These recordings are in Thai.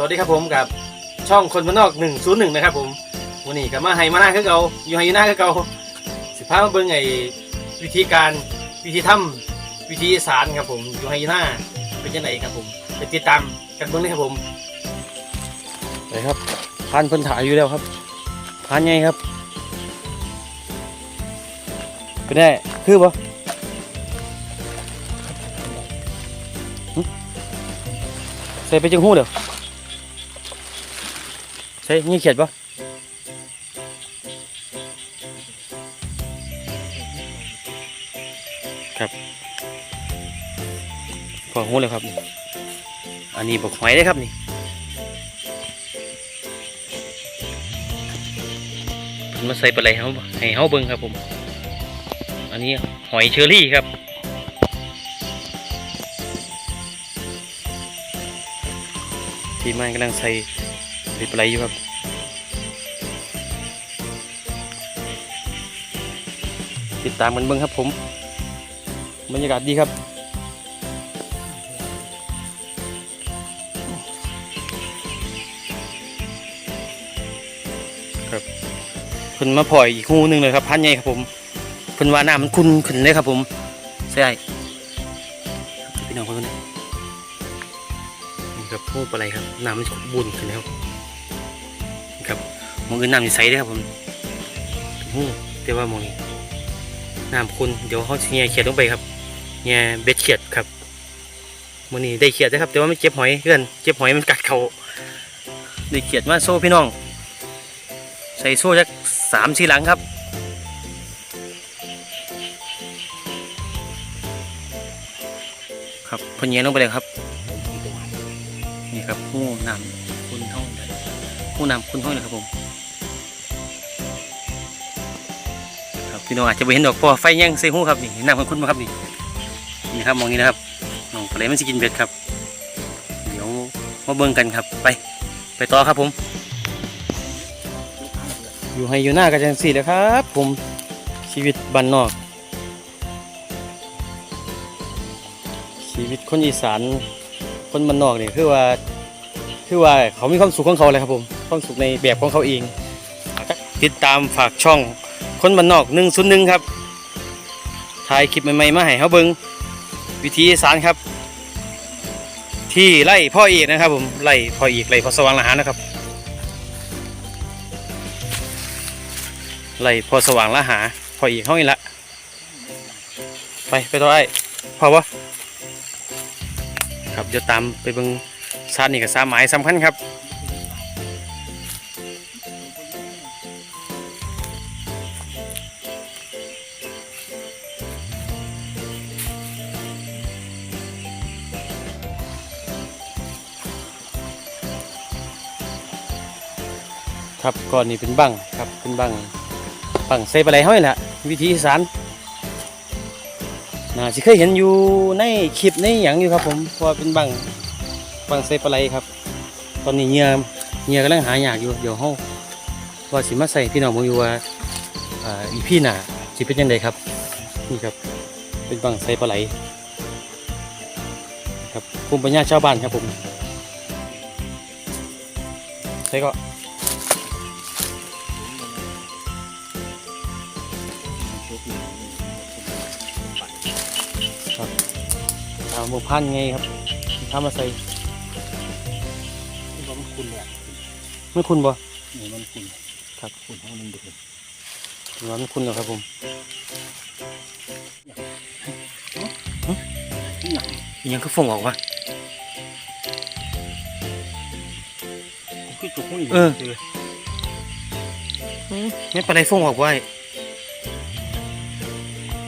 สวัสดีครับผมกับช่องคนบ้านนอก 101 นะครับผมวันนี้ก็มาให้มาหน้าคือเก่าอยู่ให้อยู่หน้าคือเก่าสิพามาเบิ่งไอ้วิธีการวิธีทำวิธีสารครับผมอยู่ให้อยู่หน้าเป็นยังไงครับผมไปติดตามกันเบิ่งเลยครับผมไปครับพานเพิ่นถ่ายอยู่แล้วครับพานไงครับเป็นได้คือบ่ใส่ไปจังหู้เด้อ ใส่นี่เขียดปะครับพอหูเลยครับ อันนี้บอกหอยได้ครับนี่เพิ่นมาใส่ปลาไหลเฮาให้เฮาเบิ่งครับผม อันนี้หอยเชอรี่ครับทีมงานกำลังใส่ ปลาปลาไหลอยู่ครับติดตามกันเบิ่งครับผม บรรยากาศดีครับครับเพิ่นมาปล่อยอีกหูหนึงเลยครับพันใหญ่ครับผมเพิ่นว่าน้ำมันขุ่นขึ้นเลยครับผมใช่พี่น้องเพิ่นนะนี่ครับหูปลาไหลครับน้ำมันบุญขึ้นแล้ว ครับมองอื่นน้ำใสเลยครับผมหูแต่ว่ามองนี้น้ำขุ่นเดี๋ยวเขาสิแง่เขียดลงไปครับแง่เบ็ดเขียดครับมื้อนี้ได้เขียดนะครับแต่ว่าไม่เจ็บหอยเพื่อนเจ็บหอยมันกัดเขาได้เขียดมาโซ่พี่น้อง ใส่โซ่จักสามทีหลังครับครับพอเย็นลงไปเลยครับ นี่ครับหูน้ำคุณห้อง หูน้ำคุณห้องเลยครับผมครับพี่น้องอาจจะไม่เห็นดอกพราะว่าไฟแย่งใส่หูครับนี่น้ำคุณคุณมาครับนี่นี่ครับมองนี้นะครับน้องปลาไหลมันจะกินเบ็ดครับเดี๋ยวมาเบิ่งกันครับไป ไปต่อครับผม อยู่ให้อยู่หน้ากันจังสี่แล้วครับ ผมชีวิตบ้านนอก ชีวิตคนอีสานคนบ้านนอกนี่คือว่าคือว่าเขามีความสุขของเขาเลยครับผม ความสุขในแบบของเขาเองติดตามฝากช่องคนบ้านนอกหนึ่งศูนย์หนึ่งครับถ่ายคลิปใหม่ๆมาให้เขาเบิงวิธีสานครับ ที่ไล่พ่อเอกนะครับ ผมไล่พ่อเอกไล่พ่อสว่างละหานะครับไล่พ่อสว่างละหาพ่ออีกห้องอีกละไปไปต่อไอ้พอวะครับเดี๋ยวตามไปเบิงซาดนี่กับซาหมายสำคัญครับ ครับก่อนนี้เป็นบังครับเป็นบังปังใส่ปลาไหลห้อยแหละวิธีสานน่าสิเคยเห็นอยู่ในคลิปในหยังอยู่ครับ ผมเพราะเป็นบังบังใส่ปลาไหลครับ ตอนนี้เงื่อเงื่อกำลังหาอยากอยู่เดี๋ยวเฮาว่าสิมาใส่พี่น้องผมอยู่ว่าอีพี่หน้าสิเป็นยังไงครับนี่ครับ เป็นบังใส่ปลาไหลครับภูมิปัญญาชาวบ้านครับผมใส่ก็ เอาหมูพันไงครับทำมาใส่ที่มันคุณเนี่ยไม่คุณบ่นี่มันคุณครับคุณของมันดูหรือว่าไม่คุณหรอกครับผมนี่อย่างอิหยังก็ฟงออกวะคือจุกมันเออไม่ปลาไหลฟงออกไว้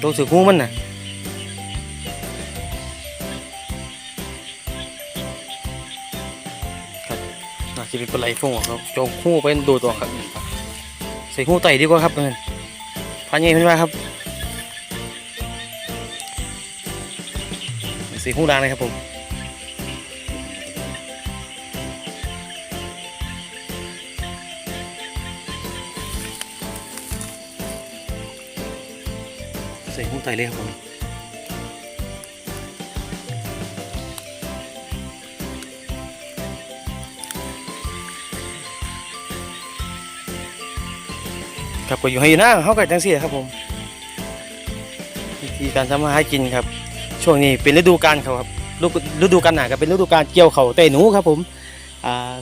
ตัวสือหูมันน่ะ น่าจะเป็นปลาไหลฟงครับจงหูไปดูตัวครับ ใส่หูไตดีกว่าครับเพื่อนพาเงี้ยเพื่อนว่าครับใส่หูดังเลยครับผมใส่หูไตเลยครับผม ครับก็อยู่ให้อยู่หน้าเขาก็จังซี่ครับผมวิธีการทำมาหากินครับ ช่วงนี้เป็นฤดูกาลเขาครับฤดูกาลหนาก็เป็นฤดูกาลเกี่ยวเขาเตะหนูครับผม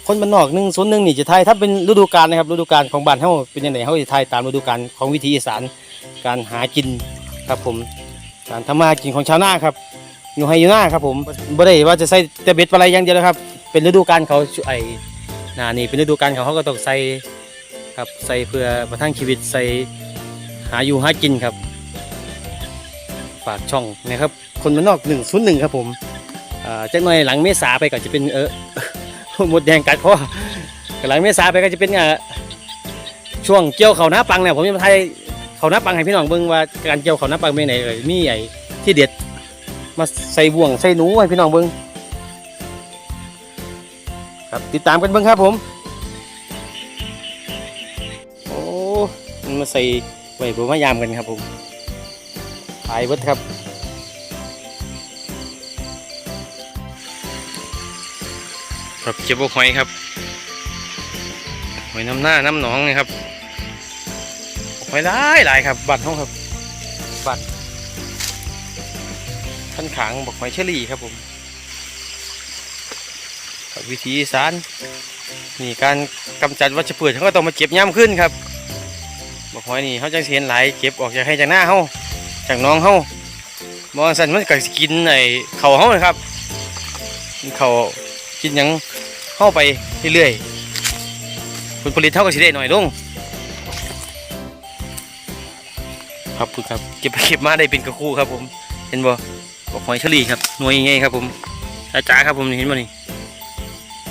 คนบ้านนอกหนึ่งส่วนหนึ่งนี่จะทายถ้าเป็นฤดูกาลนะครับฤดูกาลของบ้านเขาเป็นยังไงเขาจะทายตามฤดูกาลของวิถีอีสานการหากินครับผมการทำมาหากินของชาวนาครับอยู่ให้อยู่หน้าครับผมบ่ได้ว่าจะใส่แต่เบ็ดปลาไหลอย่างเดียวนะครับ เป็นฤดูกาลเขาไอ้หนานี่เป็นฤดูกาลเขาเขาก็ต้องใส่ ครับใส่เพื่อประทังชีวิตใส่หาอยู่หากินครับ ฝากช่องนะครับ คนมันอกหนึ่งศูนย์หนึ่งครับผมอ่าจากหน่อยหลังเมษาไปก็จะเป็นเออหมดแดงกัดคอหลังเมษาไปก็จะเป็นอ่าช่วงเกี่ยวเขาหน้าปังเนี่ยผมจะมาไทยเขาหน้าปังให้พี่น้องเบิ่งว่าการเกี่ยวเขาหน้าปังเป็นไหนเอ่ยมีไอ้ที่เด็ดมาใส่บ่วงใส่หนูให้พี่น้องเบิ่งครับติดตามกันเบิ่งครับผม มาใส่ไว้ผมมายามกันครับผมไปเบิดครับครับเก็บพวหอยครับหอยน้ำหน้าน้ำหนองนี่ครับหอยหลายหลายครับ บัตรห้องครับ บัตรท่านขางบอกหอยเชอรี่ครับผมวิธีสารนี่การกำจัดวัชพืชเขาก็ต้องมาเก็บย่ำขึ้นครับ บอกหอยนี่เขาจังสิเห็นหลายเก็บออกจากให้จากหน้าเขาจากน้องเฮามองสันมันก็สิกินไอ้เขาเฮาครับเขากินยังเฮาไปเรื่อยๆผลผลิตเท่าก็สิได้หน่อยลงครับพูดครับเก็บไปเก็บมาได้เป็นกระคู่ครับผม เห็นบ่บอกหอยเชอรี่ครับหน่วยไงครับผมจ้าๆครับผมเห็นบ่นี่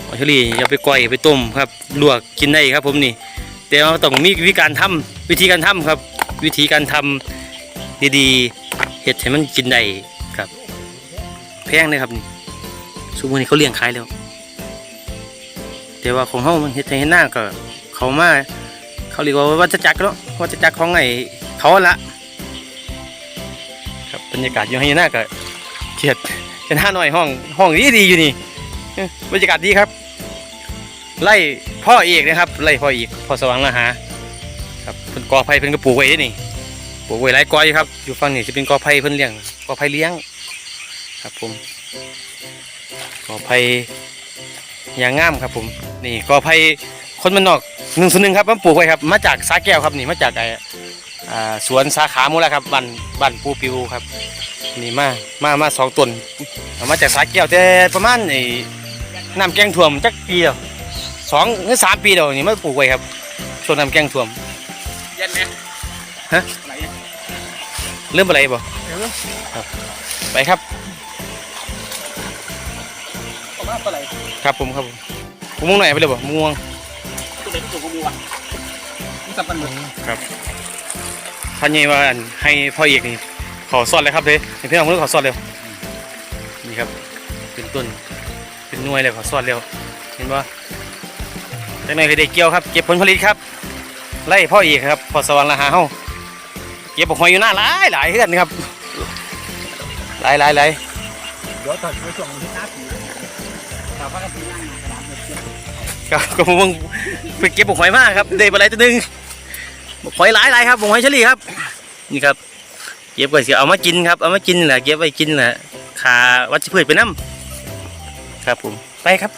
หอยเชอรี่อย่าไปก้อยไปต้มครับลวกกินได้ครับผมนี่ แต่ว่าต้องมีวิธีการทำวิธีการทำครับ วิธีการทำดีๆเห็ดให้มันกินได้ครับ แพงเลยครับนี่ซุมื้อนี้เขาเลี้ยงขายแล้วแต่ว่าของเฮามันเฮ็ดให้เห็นหน้าก็ เขามาเขาเรียกว่าวัฏจักรเนาะวัฏจักรของไอ้เขาละครับบรรยากาศอยู่ให้หน้าก็เฉียดเห็นหน้าหน่อยห้องห้องดีดีๆอยู่นี่บรรยากาศดีครับ ไล่ พ่อเอกนะครับไล่พ่อเอกพ่อสว่างละหาครับเพิ่นกอไผ่เพิ่นก็ปลูกไว้นี่ปลูกไว้หลายกออยู่ครับ อยู่ฝั่งนี้จะเป็นกอไผ่เพิ่นเลี้ยงกอไผ่เลี้ยง ครับผมกอไผ่ยางงามครับผมนี่กอไผ่คนมันนอกหนึ่งส่วนหนึ่งครับมันปลูกไว้ครับ มาจากสาแก้วครับนี่มาจากไอ้สวนสาขามูลครับบ้านบ้านปูปิวครับ นี่มามามาสองต้นมาจากสาแก้วแต่ประมาณไอ้น้ำแกงท่วมจักปีเดียว สองหรือสามปีเดียวนี่มาปลูกไว้ครับช่วงน้ำแกงท่วมเย็นไหมฮะไหลเริ่มอะไรบ่เออไปครับผมว่าปลาไหลครับผมครับผมผมม่วงไหนไปเลยบ่ม่วงตัวไหนที่ถูกกูมีวะมันสับกันหมดครับท่านยี่ว่าอันให้พ่อเอกนี่ขอสอดเลยครับเลยให้พี่น้องเพื่อนขอสอดเร็วนี่ครับ เป็นต้นเป็นหน่วยเลยขอสอดเร็วเห็นป่ จังหนคือได้เกี่ยวครับ เก็บผลผลิตครับ ไล่พ่อเอกครับพอสว่างละหาเฮาเก็บบอกหอยอยู่หน้าหลายหลายเฮือนครับ หลายหลายหลายเดี๋ยวตัดไปส่งที่หน้าผีแต่ว่ากันปีหน้าหนากระดาษครับก็ผมไปเก็บบอกหอยมากครับได้ปลาไหลตัวหนึงบอกหอยหลายหลายครับบอกหอยเฉลี่ยครับ นี่ครับ เก็บไว้เสียเอามากินครับ เอามากินแหละเก็บไว้กินแหละขาวัชพืชไปน้ำครับผมไปครับ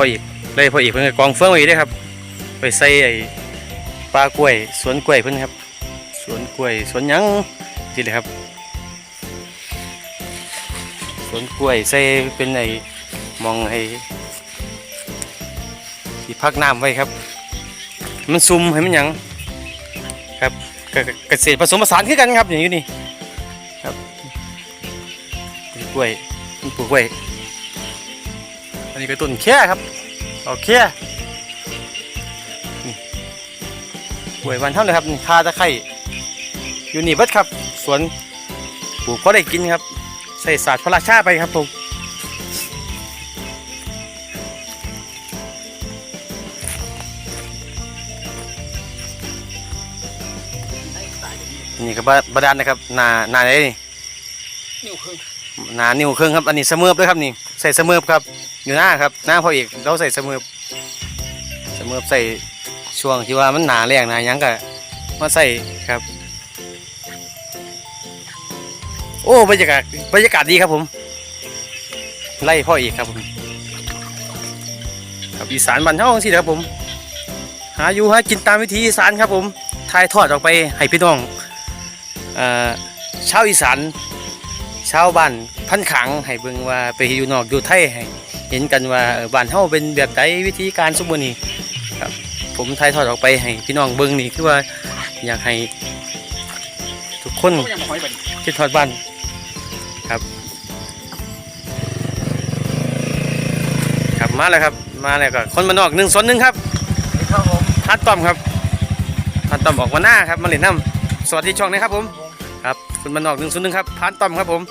พ่ออีกเลยพ่ออีกเพิ่นกองเฟืองไว้เด้ครับ ไปใส่ไอ้ปลากล้วย สวนกล้วยเพิ่นครับ สวนกล้วยสวนยังสิเลยครับ สวนกล้วยใส่เป็นไอ้มองไอ้ที่พักน้ำไว้ครับ มันซุ่มให้มันยังครับเกษตรผสมผสานคือกันครับอย่างนี้นี่ครับเกล้วยปลูกกล้วย อันนี้ก็ต้นแค่ครับเอาแค่นี่กล้วยวันเท่าเลยครับนี่คาตะไคร้อยู่นี่เบิดครับ สวนปลูกพอได้กินครับ ใส่ศาสตร์พระราชาไปครับผมนี่ก็บาบาดาลนะครับนานาไหนนี่นิ้วครึ่งหนานิ้วครึ่งครับ อันนี้เสมอด้วยครับนี่ ใส่เสมอครับ อยู่หน้าครับหน้าพ่อเอกเราใส่เสมอเสมอใส่ช่วงที่ว่ามันหนาแรงหนายังก็มาใส่ครับ โอ้บรรยากาศบรรยากาศดีครับผมไล่พ่อเอกครับผมครับอีสานบ้านเฮาจังซี่แหละครับผม หาอยู่หากินตามวิถีอีสานครับผมถ่ายทอดออกไปให้พี่น้องเอ่อชาวอีสาน ชาวบ้านพันขังให้เบิ่งว่าไปอยู่นอกอยู่ไทยให้เห็นกันว่าเอ่อบ้านเฮาเป็นแบบใดวิธีการสมมุตินี้ครับผมถ่ายทอดออกไปให้พี่น้องเบิ่งนี่คือว่าอยากให้ทุกคนก็ยังมาหอยไปคิดทอดบ้านครับครับมาแล้วครับมาแล้วก็คนมานอกหนึ่งส่วนหนึ่งครับครับผมทัดต้อมครับทัดต้อมออกมาหน้าครับมาเล่นน้ำสวัสดีช่องนะครับผมครับคนมานอกหนึ่งส่วนหนึ่งครับพัดต้อมครับผม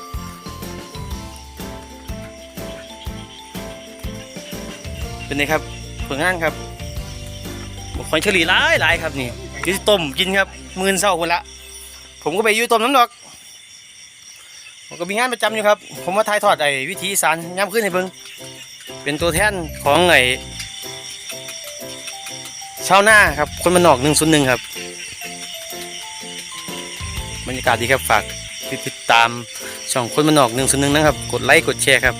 เป็นไงครับผลงานครับบอกคอยเฉลี่ยหลายหลายครับนี่กินต้มกินครับมือนเศร้าคนละ ผมก็ไปยู่ต้มน้ำดอกผมก็มีงานประจำอยู่ครับ ผมมาถ่ายทอดไอ้วิธีอีสารย้ำขึ้นให้เบิ่งเป็นตัวแทนของไอ้ชาวนาครับ คนมันนอกหนึ่งศูนย์หนึ่งครับบรรยากาศดีครับฝากติดตามช่องคนมันนอกหนึ่งศูนย์หนึ่งนะครับ กดไลค์กดแชร์ครับ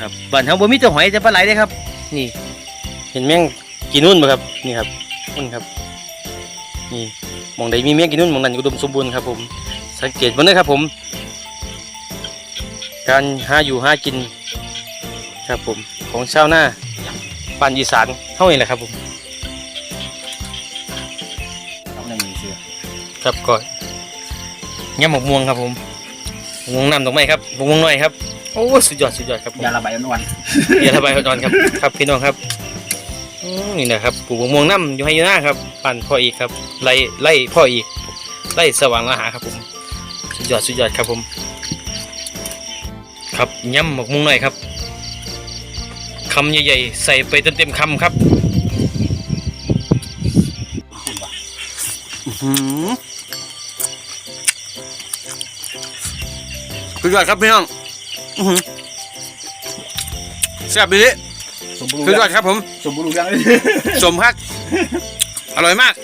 ครับบ้านเฮาบ่มีแต่หอยแต่ปลาไหลเด้ครับ นี่ เห็นแมงกินนุ่นบ่ครับนี่ครับนุ่นครับ นี่หมองใดมีแมงกินนุ่นหมองนั้นอุดมสมบูรณ์ครับผม สังเกตมันเลยครับผม การหาอยู่หากิน ครับผมของชาวนาบ้านอีสานเท่านี้แหละครับผมต้องยังมีเสื้อครับก็ย่ำหมกม่วงครับผมหมกม่วงน้ำดอกไม้ครับหมกม่วงน้อยครับโอ้สุดยอดสุดยอดครับผมยาระบายอ่อนเดี๋ยวระบายก่อนครับครับพี่น้องครับอืมนี่นะครับปลูกหมกม่วงน้ำอยู่ให้อยู่หน้าครับปั่นพ่ออีกครับไล่ไล่พ่ออีกไล่สว่างละหาครับผมสุดยอดสุดยอดครับผม ครับย่ำหมกม่วงน้อยครับคำใหญ่ๆใส่ไปเต็มๆคำครับอื้อหือสุดยอดครับพี่น้อง อื้อหือแซ่บดีๆสมบูรสุดยอดณ์ครับผม สมบูรณ์ยังเลยสมพักอร่อยมาก